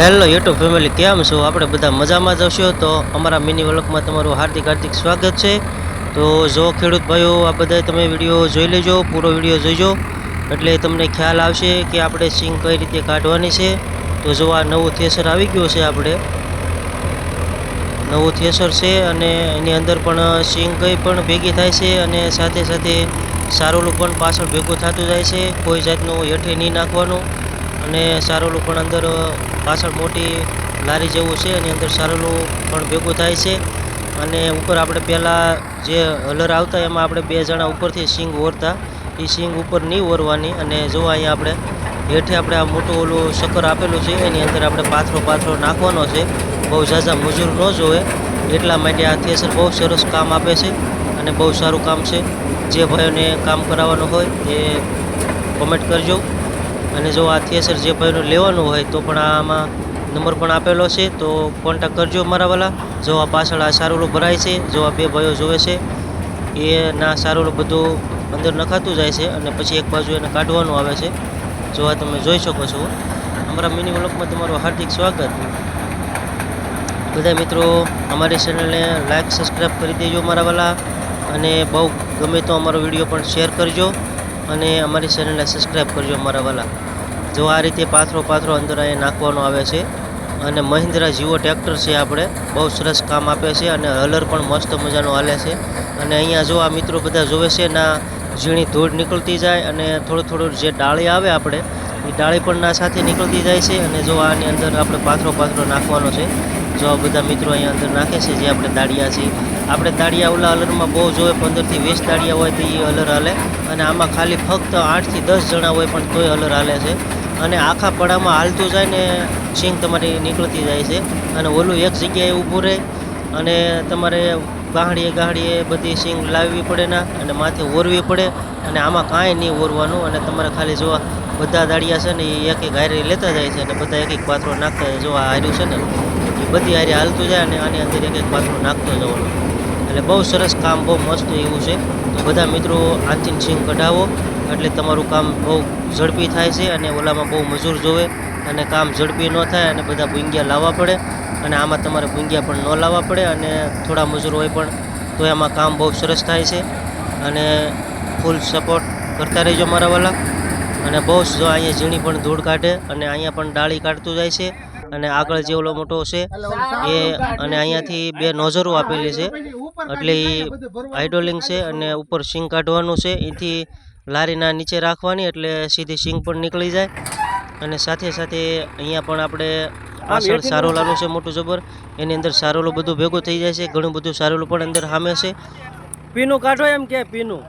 Hello YouTube family, કેમ છો? આપણે બધા મજામાં જ હશો તો અમારા મિની વ્લોગમાં તમારું હાર્દિક હાર્દિક સ્વાગત છે. તો જો ખેડૂત ભાઈઓ, આ બધા તમે વીડિયો જોઈ લેજો, પૂરો વીડિયો જોઈજો. એટલે તમને ખ્યાલ આવશે કે આપણે સિંગ કઈ રીતે કાઢવાની છે. તો જો આ નવું થેસર આવી ગયું છે આપણે. નવું થેસર છે અને એની અંદર પણ સિંગ કઈ પણ ભેગી થાય છે અને સાથે સાથે સારોલું પણ પાછળ ભેગું થતું જાય છે. કોઈ જાતનું હેઠે નહીં નાખવાનું અને સારોલું પણ અંદર પાછળ મોટી લારી જેવું છે, એની અંદર સારેલું પણ ભેગું થાય છે. અને ઉપર આપણે પહેલાં જે હલર આવતા, એમાં આપણે બે જણા ઉપરથી સિંગ ઓરતા. એ સિંગ ઉપર નહીં ઓરવાની અને જો અહીંયા આપણે હેઠે આપણે આ મોટું ઓલું શક્કર આપેલું છે, એની અંદર આપણે પાથરો પાથરો નાખવાનો છે. બહુ ઝાઝા મજૂર ન જોવે. એટલા માટે આ થેસર બહુ સરસ કામ આપે છે અને બહુ સારું કામ છે. જે ભાઈઓને કામ કરાવવાનું હોય એ કોમેન્ટ કરજો. અને જો આ થિયેસર જે ભાઈનું લેવાનું હોય તો પણ આમાં નંબર પણ આપેલો છે, તો કોન્ટેક કરજો મારા વાલા. જો આ પાછળ આ સારોલું ભરાય છે, જો આ બે ભાઈઓ જોવે છે, એ ના સારોલું બધું અંદર નખાતું જાય છે અને પછી એક બાજુ એને કાઢવાનું આવે છે. જો આ તમે જોઈ શકો છો. અમારા મિની વ્લોગમાં તમારું હાર્દિક સ્વાગત. બધા મિત્રો, અમારી ચેનલને લાઈક સબસ્ક્રાઈબ કરી દેજો મારા વાલા. અને બહુ ગમે તો અમારો વીડિયો પણ શેર કરજો. અને અમારી ચેનલને સબસ્ક્રાઈબ કરજો અમારા વાલા. જો આ રીતે પાથરો પાથરો અંદર અહીંયા નાખવાનો આવે છે અને મહિન્દ્રા જીવો ટ્રેક્ટર છે આપણે, બહુ સરસ કામ આપે છે અને હલર પણ મસ્ત મજાનો હાલે છે. અને અહીંયા જો આ મિત્રો બધા જોવે છે ના ઝીણી ધૂળ નીકળતી જાય અને થોડું થોડું જે ડાળી આવે આપણે, એ ડાળી પણ ના સાથે નીકળતી જાય છે અને જો આની અંદર આપણે પાથરો પાથરો નાખવાનો છે, જો બધા મિત્રો અહીંયા અંદર નાખે છે, જે આપણે દાળિયા છે આપણે દાળિયા ઓલા અલરમાં બહુ જોઈએ પંદરથી વીસ દાળિયા હોય તો એ અલર હાલે. અને આમાં ખાલી ફક્ત આઠથી દસ જણા હોય પણ તોય અલર હાલે છે. અને આખા પડામાં હાલતું જાય ને, સિંગ તમારી નીકળતી જાય છે. અને ઓલું એક જગ્યાએ ઊભું રહે અને તમારે ગાહડીએ ગાહડીએ બધી સિંગ લાવવી પડે ના, અને માથે ઓરવી પડે. અને આમાં કાંઈ નહીં ઓરવાનું. અને તમારે ખાલી જોવા બધા દાળિયા છે ને એ એક એક હારી લેતા જાય છે. અને બધા એક એક પાત્રો નાખતા જોવા હાર્યું છે ને એ બધી હારી હાલતું જાય અને આની અંદર એક એક પાત્રો નાખતો જવાનું. એટલે બહુ સરસ કામ, બહુ મસ્ત એવું છે. બધા મિત્રો આંચીન સિંગ કઢાવો. એટલે તમારું કામ બહુ ઝડપી થાય છે અને ઓલામાં બહુ મજૂર જોવે. અને કામ ઝડપી ન થાય અને બધા ભૂંગિયા લાવવા પડે. અને આમાં તમારે ભૂંગિયા પણ ન લાવવા પડે અને થોડા મજૂર હોય પણ, તો એમાં કામ બહુ સરસ થાય છે. અને ફૂલ સપોર્ટ કરતા રહેજો મારા વાલા. અને બહુ જ અહીંયા ઝીણી પણ ધૂળ કાઢે અને અહીંયા પણ ડાળી કાઢતું જાય છે. અને આગળ જે ઓલો મોટો છે, એ અને અહીંયાથી બે નોઝરો આપેલી છે. એટલે આઇડોલિંગ હાઇડ્રોલિંગ છે અને ઉપર સિંગ કાઢવાનું છે. એથી લારીના નીચે રાખવાની એટલે સીધી સિંગ પણ નીકળી જાય. અને સાથે સાથે અહીંયા પણ આપણે પાછળ સારોલાનું છે મોટું જબર. એની અંદર સારોલો બધું ભેગું થઈ જાય છે. ઘણું બધું સારોલું પણ અંદર સામે છે. પીનું કાઢો એમ કે પીનું?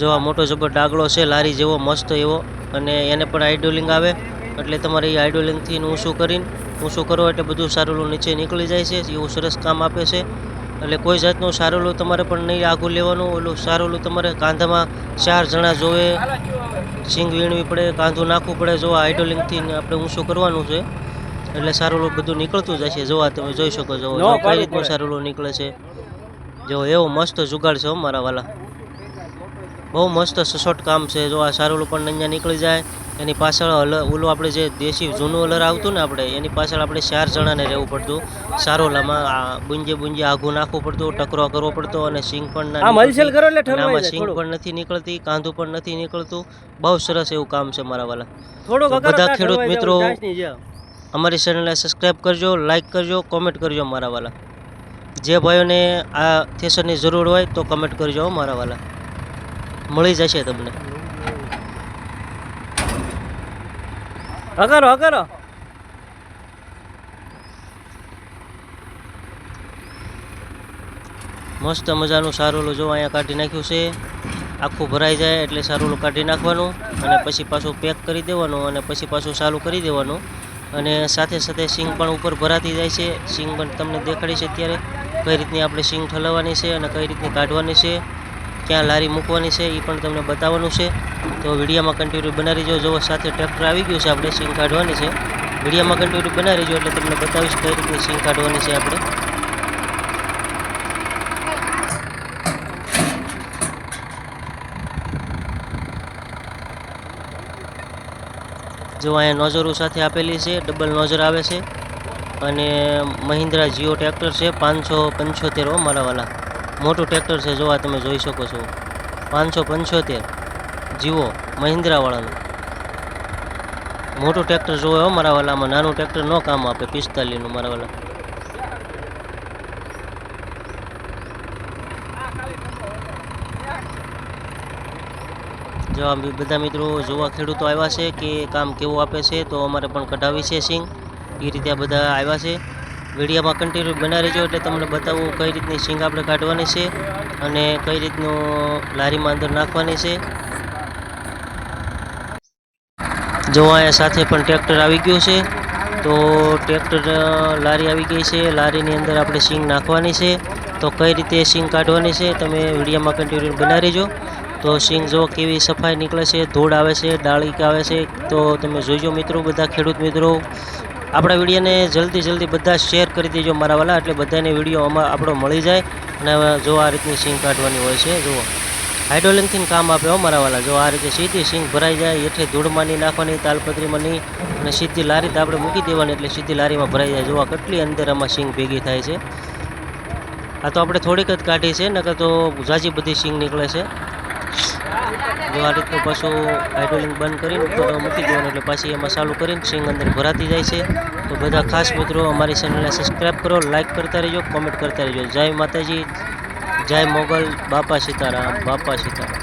જો આ મોટો જબર ડાગલો છે લારી જેવો મસ્ત એવો. અને એને પણ આઈડોલિંગ આવે. એટલે તમારે એ આઈડોલિંગથી ઊંચું કરીને ઊંચું કરો એટલે બધું સારોલું નીચે નીકળી જાય છે એવું સરસ કામ આપે છે. એટલે કોઈ જાતનું સારોલું તમારે પણ નહીં આઘું લેવાનું ઓલું સારોલું તમારે કાંધામાં ચાર જણા જોવે સિંગ વીણવી પડે કાંધું નાખવું પડે જો આઈડોલિંગથી આપણે ઊંચું કરવાનું છે? એટલે સારોલું બધું નીકળતું જાય છે જોવા તમે જોઈ શકો છો જો કઈ રીતનું સારોલું નીકળે છે. જો એવો મસ્ત જુગાડ છે હો મારા વાલા. બહુ મસ્ત સસોટ કામ છે જો આ સારોલું પણ અહીંયા નીકળી જાય. એની પાછળ ઓલું આપણે જે દેશી જૂનું હલર આવતું ને આપણે એની પાછળ આપણે ચાર જણાને રહેવું પડતું. સારોલામાં બુંજે બુંજે આઘું નાખવું પડતું ટકરો કરવો પડતો અને સિંગ પણ આમ સિંગ પણ નથી નીકળતી કાંધું પણ નથી નીકળતું. બહુ સરસ એવું કામ છે મારા વાલા. બધા ખેડૂત મિત્રો અમારી ચેનલને સબસ્ક્રાઈબ કરજો લાઈક કરજો કોમેન્ટ કરજો મારા વાલા. જે ભાઈઓને આ થેસરની જરૂર હોય તો કમેન્ટ કરજો મારા વાલા. મળી જશે તમને. હકારો હકારો મસ્ત મજાનું સારોલું જો અહીંયા કાઢી નાખ્યું છે. આખું ભરાઈ જાય એટલે સારોલું કાઢી નાખવાનું અને પછી પાછું પેક કરી દેવાનું અને પછી પાછું ચાલુ કરી દેવાનું. અને સાથે સાથે સિંગ પણ ઉપર ભરાતી જાય છે. સિંગ પણ તમને દેખાડી છે અત્યારે કઈ રીતની આપણે સિંગ ઠલવવાની છે અને કઈ રીતની કાઢવાની છે. ક્યાં લારી મૂકવાની છે એ પણ તમને બતાવવાનું છે. તો વિડીયોમાં કન્ટિન્યુ બનાવી જો જુઓ સાથે ટ્રેક્ટર આવી ગયું છે, આપણે સીંગ કાઢવાની છે. વિડીયોમાં કન્ટિન્યુ બનાવી જો એટલે તમને બતાવીશ કઈ રીતે સીંગ કાઢવાની છે આપણે. જો અહીંયા નોઝરો સાથે આપેલી છે ડબલ નોઝર આવે છે. અને મહિન્દ્રા જીઓ ટ્રેક્ટર છે, પાંચસો પંચોતેર મારાવાલા મોટું ટ્રેક્ટર છે, જોવા તમે જોઈ શકો છો. પાંચસો પંચોતેર જીવો મહિન્દ્રાવાળાનું. મોટું ટ્રેક્ટર જોવે હો મારા વાલામાં, નાનું ટ્રેક્ટર ન કામ આપે, પિસ્તાલીસનું મારા વાલા. જો બધા મિત્રો જોવા ખેડૂતો આવ્યા છે કે કામ કેવું આપે છે, તો અમારે પણ કઢાવી છે સિંગ. એ રીતે બધા આવ્યા છે. વિડીયોમાં કન્ટિન્યુ બના રહેજો એટલે તમને બતાવું કઈ રીતની સિંગ આપણે કાઢવાની છે અને કઈ રીતનું લારીમાં અંદર નાખવાની છે. જો અહીંયા સાથે પણ ટ્રેક્ટર આવી ગયું છે, તો ટ્રેક્ટર લારી આવી ગઈ છે. લારીની અંદર આપણે સિંગ નાખવાની છે. તો કઈ રીતે સિંગ કાઢવાની છે તમે વિડીયોમાં કન્ટિન્યુ બના રહેજો. તો સિંગ જો કેવી સફાઈ નીકળે છે, ધૂળ આવે છે, ડાળી આવે છે, તો તમે જોઈજો મિત્રો, બધા ખેડૂત મિત્રો. આપણા વિડીયોને જલ્દી જલ્દી બધા શેર કરી દેજો મારા વાલા, એટલે બધાને વીડિયો આમાં આપણો મળી જાય. અને જો આ રીતની સિંગ કાઢવાની હોય છે, જુઓ. હાઇડ્રોલિંગથી કામ આપે હો મારા વાલા, જો આ રીતે સીધી સિંગ ભરાઈ જાય એટલે ધૂળમાં નહીં નાખવાની તાલપત્રીમાં નહીં અને સીધી લારી તો આપણે મૂકી દેવાની, એટલે સીધી લારીમાં ભરાઈ જાય. જોવા કેટલી અંદર આમાં સિંગ ભેગી થાય છે. આ તો આપણે થોડીક જ કાઢી છે, નકર તો ઝાઝી બધી સિંગ નીકળે છે. જો આ રીતનું પાછું હાઇડ્રોલિંગ બંધ કરીને ફોટો મૂકી દેવાનું એટલે પાછી એમાં ચાલુ કરીને સિંગ અંદર ભરાતી જાય છે. તો બધા ખાસ મિત્રો અમારી ચેનલને સબસ્ક્રાઈબ કરો લાઇક કરતા રહેજો કોમેન્ટ કરતા રહેજો. જય માતાજી, જય મોગલ, બાપા સીતારામ બાપા સીતારામ.